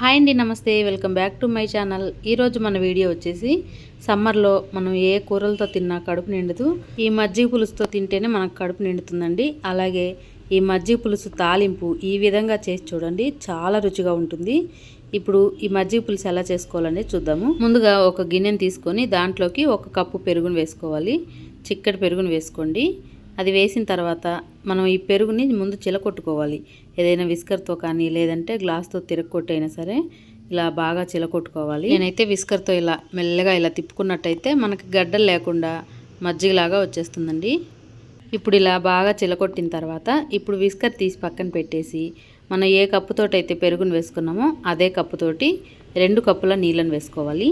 Hi అండి నమస్తే welcome back to my channel. ఈరోజు మన వీడియో వచ్చేసి సమ్మర్లో మనం ఏ కూరలతో తిన్నా కడుపు నిండదు. ఈ మజ్జిగ పులుసుతో తింటేనే మనకు కడుపు నిండుతుందండి. అలాగే ఈ మజ్జిగ పులుసు తాలింపు ఈ విధంగా చేసి చూడండి చాలా రుచిగా ఉంటుంది. ఇప్పుడు ఈ మజ్జిగ పులుసు ఎలా చేసుకోవాలని చూద్దాము. ముందుగా ఒక గిన్నెని తీసుకొని దాంట్లోకి ఒక కప్పు పెరుగును వేసుకోవాలి. చిక్కటి పెరుగును వేసుకోండి. అది వేసిన తర్వాత మనం ఈ పెరుగుని ముందు చిలకొట్టుకోవాలి. ఏదైనా విస్కర్తో కానీ లేదంటే గ్లాస్తో తిరగొట్టైనా సరే ఇలా బాగా చిలకొట్టుకోవాలి. నేనైతే విస్కర్తో ఇలా మెల్లగా ఇలా తిప్పుకున్నట్టయితే మనకి గడ్డలు లేకుండా మజ్జిగలాగా వచ్చేస్తుందండి. ఇప్పుడు ఇలా బాగా చిలకొట్టిన తర్వాత ఇప్పుడు విస్కర్ తీసి పక్కన పెట్టేసి మనం ఏ కప్పుతోటి అయితే పెరుగును వేసుకున్నామో అదే కప్పుతోటి రెండు కప్పుల నీళ్ళను వేసుకోవాలి.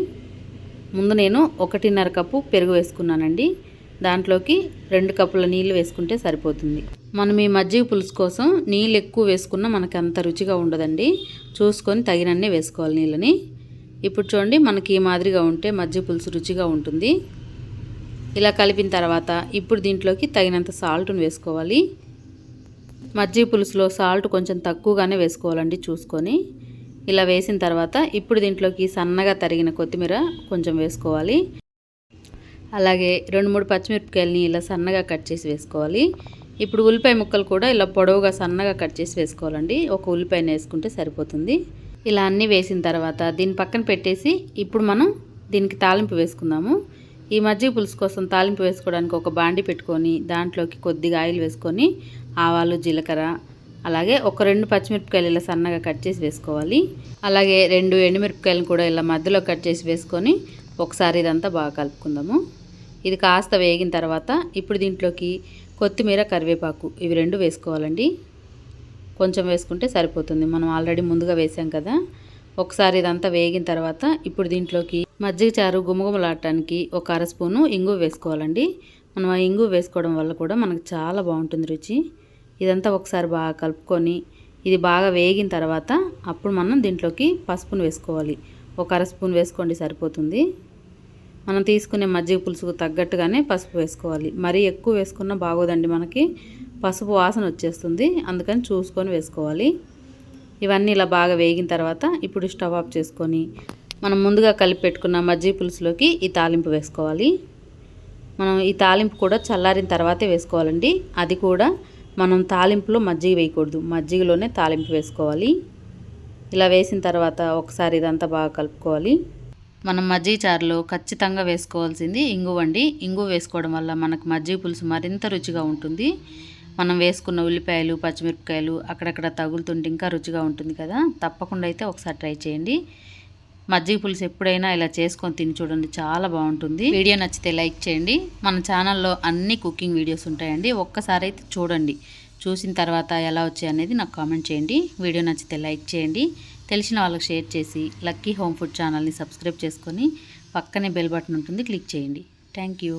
ముందు నేను ఒకటిన్నర కప్పు పెరుగు వేసుకున్నానండి. దాంట్లోకి రెండు కప్పుల నీళ్ళు వేసుకుంటే సరిపోతుంది. మనం ఈ మజ్జిగ పులుసు కోసం నీళ్ళు ఎక్కువ వేసుకున్నా మనకి అంత రుచిగా ఉండదండి. చూసుకొని తగినన్నే వేసుకోవాలి నీళ్ళని. ఇప్పుడు చూడండి మనకి ఈ మాదిరిగా ఉంటే మజ్జిగ పులుసు రుచిగా ఉంటుంది. ఇలా కలిపిన తర్వాత ఇప్పుడు దీంట్లోకి తగినంత సాల్ట్ను వేసుకోవాలి. మజ్జిగ పులుసులో సాల్ట్ కొంచెం తక్కువగానే వేసుకోవాలండి చూసుకొని. ఇలా వేసిన తర్వాత ఇప్పుడు దీంట్లోకి సన్నగా తరిగిన కొత్తిమీర కొంచెం వేసుకోవాలి. అలాగే రెండు మూడు పచ్చిమిరపకాయలని ఇలా సన్నగా కట్ చేసి వేసుకోవాలి. ఇప్పుడు ఉల్లిపాయ ముక్కలు కూడా ఇలా పొడవుగా సన్నగా కట్ చేసి వేసుకోవాలండి. ఒక ఉల్లిపాయని వేసుకుంటే సరిపోతుంది. ఇలా అన్నీ వేసిన తర్వాత దీని పక్కన పెట్టేసి ఇప్పుడు మనం దీనికి తాలింపు వేసుకుందాము. ఈ మజ్జిగ పులుసు కోసం తాలింపు వేసుకోవడానికి ఒక బాండి పెట్టుకొని దాంట్లోకి కొద్దిగా ఆయిల్ వేసుకొని ఆవాలు జీలకర్ర అలాగే ఒక రెండు పచ్చిమిరపకాయలు ఇలా సన్నగా కట్ చేసి వేసుకోవాలి. అలాగే రెండు ఎండుమిరపకాయలను కూడా ఇలా మధ్యలో కట్ చేసి వేసుకొని ఒకసారి ఇదంతా బాగా కలుపుకుందాము. ఇది కాస్త వేగిన తర్వాత ఇప్పుడు దీంట్లోకి కొత్తిమీర కరివేపాకు ఇవి రెండు వేసుకోవాలండి. కొంచెం వేసుకుంటే సరిపోతుంది. మనం ఆల్రెడీ ముందుగా వేసాం కదా. ఒకసారి ఇదంతా వేగిన తర్వాత ఇప్పుడు దీంట్లోకి మజ్జిగ చారు గుమగుమలాడటానికి ఒక అర స్పూను ఇంగు వేసుకోవాలండి. మనం ఆ ఇంగు వేసుకోవడం వల్ల కూడా మనకు చాలా బాగుంటుంది రుచి. ఇదంతా ఒకసారి బాగా కలుపుకొని ఇది బాగా వేగిన తర్వాత అప్పుడు మనం దీంట్లోకి పసుపును వేసుకోవాలి. ఒక అర స్పూన్ వేసుకోండి సరిపోతుంది. మనం తీసుకునే మజ్జిగ పులుసుకు తగ్గట్టుగానే పసుపు వేసుకోవాలి. మరీ ఎక్కువ వేసుకున్నా బాగోదండి మనకి. పసుపు వాసన వచ్చేస్తుంది. అందుకని చూసుకొని వేసుకోవాలి. ఇవన్నీ ఇలా బాగా వేగిన తర్వాత ఇప్పుడు స్టవ్ ఆఫ్ చేసుకొని మనం ముందుగా కలిపి పెట్టుకున్న మజ్జిగ పులుసులోకి ఈ తాలింపు వేసుకోవాలి. మనం ఈ తాలింపు కూడా చల్లారిన తర్వాతే వేసుకోవాలండి. అది కూడా మనం తాలింపులో మజ్జిగ వేయకూడదు. మజ్జిగలోనే తాలింపు వేసుకోవాలి. ఇలా వేసిన తర్వాత ఒకసారి ఇదంతా బాగా కలుపుకోవాలి. మనం మజ్జిగ చారులో ఖచ్చితంగా వేసుకోవాల్సింది ఇంగు వండి. ఇంగు వేసుకోవడం వల్ల మనకు మజ్జిగ పులుసు మరింత రుచిగా ఉంటుంది. మనం వేసుకున్న ఉల్లిపాయలు పచ్చిమిరపకాయలు అక్కడక్కడ తగులుతుంటే ఇంకా రుచిగా ఉంటుంది కదా. తప్పకుండా అయితే ఒకసారి ట్రై చేయండి. మజ్జిగ పులుసు ఎప్పుడైనా ఇలా చేసుకొని తిని చూడండి చాలా బాగుంటుంది. వీడియో నచ్చితే లైక్ చేయండి. మన ఛానల్లో అన్ని కుకింగ్ వీడియోస్ ఉంటాయండి. ఒక్కసారి అయితే చూడండి. చూసిన తర్వాత ఎలా వచ్చాయి అనేది నాకు కామెంట్ చేయండి. వీడియో నచ్చితే లైక్ చేయండి. తెలిసిన వాళ్ళకి షేర్ చేసి లక్కీ హోమ్ ఫుడ్ ఛానల్ని సబ్స్క్రైబ్ చేసుకొని పక్కనే బెల్ బటన్ ఉంటుంది క్లిక్ చేయండి. Thank you.